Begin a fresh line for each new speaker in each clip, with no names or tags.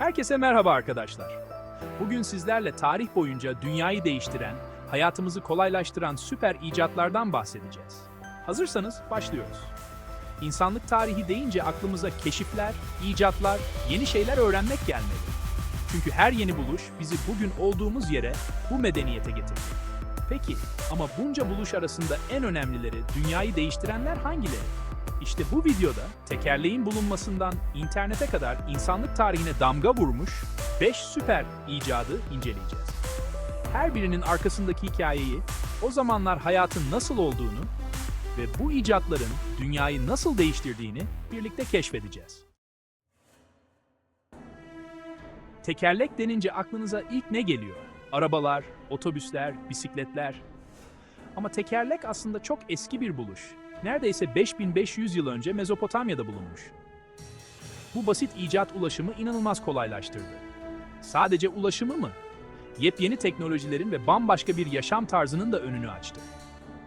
Herkese merhaba arkadaşlar. Bugün sizlerle tarih boyunca dünyayı değiştiren, hayatımızı kolaylaştıran süper icatlardan bahsedeceğiz. Hazırsanız başlıyoruz. İnsanlık tarihi deyince aklımıza keşifler, icatlar, yeni şeyler öğrenmek gelmeli. Çünkü her yeni buluş bizi bugün olduğumuz yere, bu medeniyete getirdi. Peki ama bunca buluş arasında en önemlileri, dünyayı değiştirenler hangileri? İşte bu videoda tekerleğin bulunmasından internete kadar insanlık tarihine damga vurmuş 5 süper icadı inceleyeceğiz. Her birinin arkasındaki hikayeyi, o zamanlar hayatın nasıl olduğunu ve bu icatların dünyayı nasıl değiştirdiğini birlikte keşfedeceğiz. Tekerlek denince aklınıza ilk ne geliyor? Arabalar, otobüsler, bisikletler. Ama tekerlek aslında çok eski bir buluş. Neredeyse 5500 yıl önce Mezopotamya'da bulunmuş. Bu basit icat ulaşımı inanılmaz kolaylaştırdı. Sadece ulaşımı mı? Yepyeni teknolojilerin ve bambaşka bir yaşam tarzının da önünü açtı.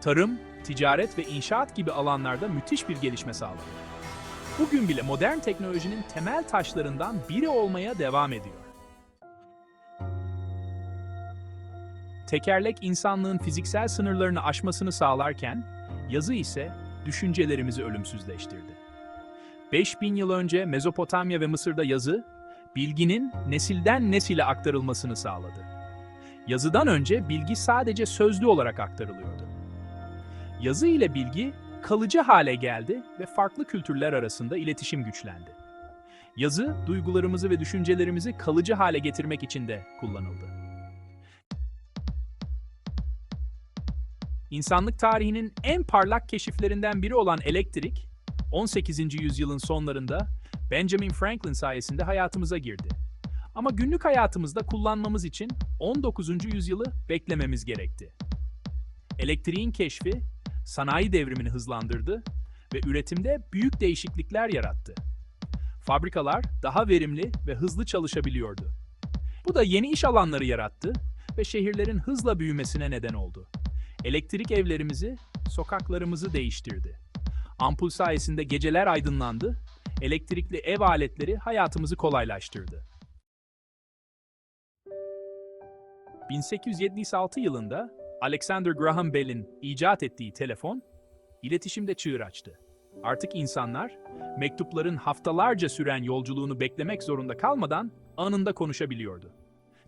Tarım, ticaret ve inşaat gibi alanlarda müthiş bir gelişme sağladı. Bugün bile modern teknolojinin temel taşlarından biri olmaya devam ediyor. Tekerlek insanlığın fiziksel sınırlarını aşmasını sağlarken, yazı ise düşüncelerimizi ölümsüzleştirdi. 5000 yıl önce Mezopotamya ve Mısır'da yazı, bilginin nesilden nesile aktarılmasını sağladı. Yazıdan önce bilgi sadece sözlü olarak aktarılıyordu. Yazı ile bilgi kalıcı hale geldi ve farklı kültürler arasında iletişim güçlendi. Yazı, duygularımızı ve düşüncelerimizi kalıcı hale getirmek için de kullanıldı. İnsanlık tarihinin en parlak keşiflerinden biri olan elektrik, 18. yüzyılın sonlarında Benjamin Franklin sayesinde hayatımıza girdi. Ama günlük hayatımızda kullanmamız için 19. yüzyılı beklememiz gerekti. Elektriğin keşfi sanayi devrimini hızlandırdı ve üretimde büyük değişiklikler yarattı. Fabrikalar daha verimli ve hızlı çalışabiliyordu. Bu da yeni iş alanları yarattı ve şehirlerin hızla büyümesine neden oldu. Elektrik evlerimizi, sokaklarımızı değiştirdi. Ampul sayesinde geceler aydınlandı, elektrikli ev aletleri hayatımızı kolaylaştırdı. 1876 yılında Alexander Graham Bell'in icat ettiği telefon, iletişimde çığır açtı. Artık insanlar, mektupların haftalarca süren yolculuğunu beklemek zorunda kalmadan anında konuşabiliyordu.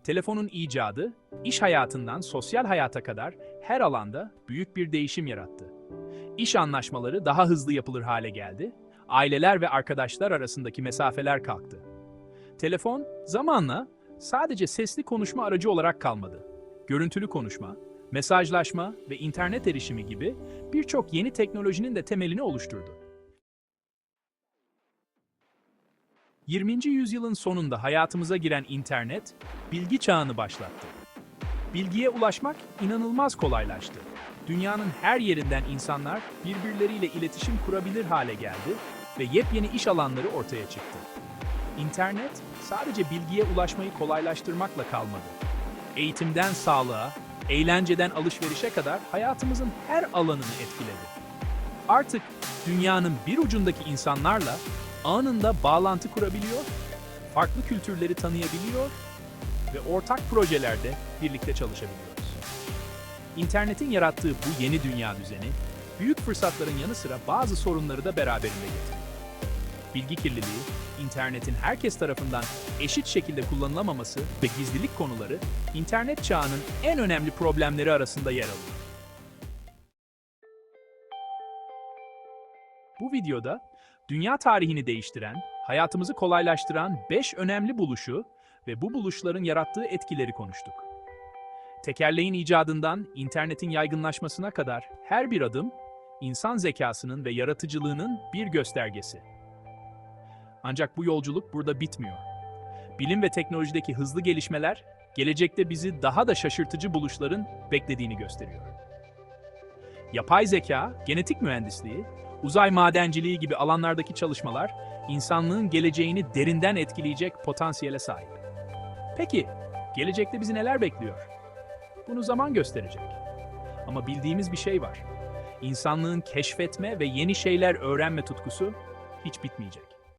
Telefonun icadı, iş hayatından sosyal hayata kadar her alanda büyük bir değişim yarattı. İş anlaşmaları daha hızlı yapılır hale geldi, aileler ve arkadaşlar arasındaki mesafeler kalktı. Telefon, zamanla sadece sesli konuşma aracı olarak kalmadı. Görüntülü konuşma, mesajlaşma ve internet erişimi gibi birçok yeni teknolojinin de temelini oluşturdu. 20. yüzyılın sonunda hayatımıza giren internet, bilgi çağını başlattı. Bilgiye ulaşmak inanılmaz kolaylaştı. Dünyanın her yerinden insanlar birbirleriyle iletişim kurabilir hale geldi ve yepyeni iş alanları ortaya çıktı. İnternet sadece bilgiye ulaşmayı kolaylaştırmakla kalmadı. Eğitimden sağlığa, eğlenceden alışverişe kadar hayatımızın her alanını etkiledi. Artık dünyanın bir ucundaki insanlarla anında bağlantı kurabiliyor, farklı kültürleri tanıyabiliyor ve ortak projelerde birlikte çalışabiliyoruz. İnternetin yarattığı bu yeni dünya düzeni, büyük fırsatların yanı sıra bazı sorunları da beraberinde getiriyor. Bilgi kirliliği, internetin herkes tarafından eşit şekilde kullanılamaması ve gizlilik konuları, internet çağının en önemli problemleri arasında yer alıyor. Bu videoda dünya tarihini değiştiren, hayatımızı kolaylaştıran 5 önemli buluşu ve bu buluşların yarattığı etkileri konuştuk. Tekerleğin icadından internetin yaygınlaşmasına kadar her bir adım insan zekasının ve yaratıcılığının bir göstergesi. Ancak bu yolculuk burada bitmiyor. Bilim ve teknolojideki hızlı gelişmeler gelecekte bizi daha da şaşırtıcı buluşların beklediğini gösteriyor. Yapay zeka, genetik mühendisliği, uzay madenciliği gibi alanlardaki çalışmalar insanlığın geleceğini derinden etkileyecek potansiyele sahip. Peki, gelecekte bizi neler bekliyor? Bunu zaman gösterecek. Ama bildiğimiz bir şey var. İnsanlığın keşfetme ve yeni şeyler öğrenme tutkusu hiç bitmeyecek.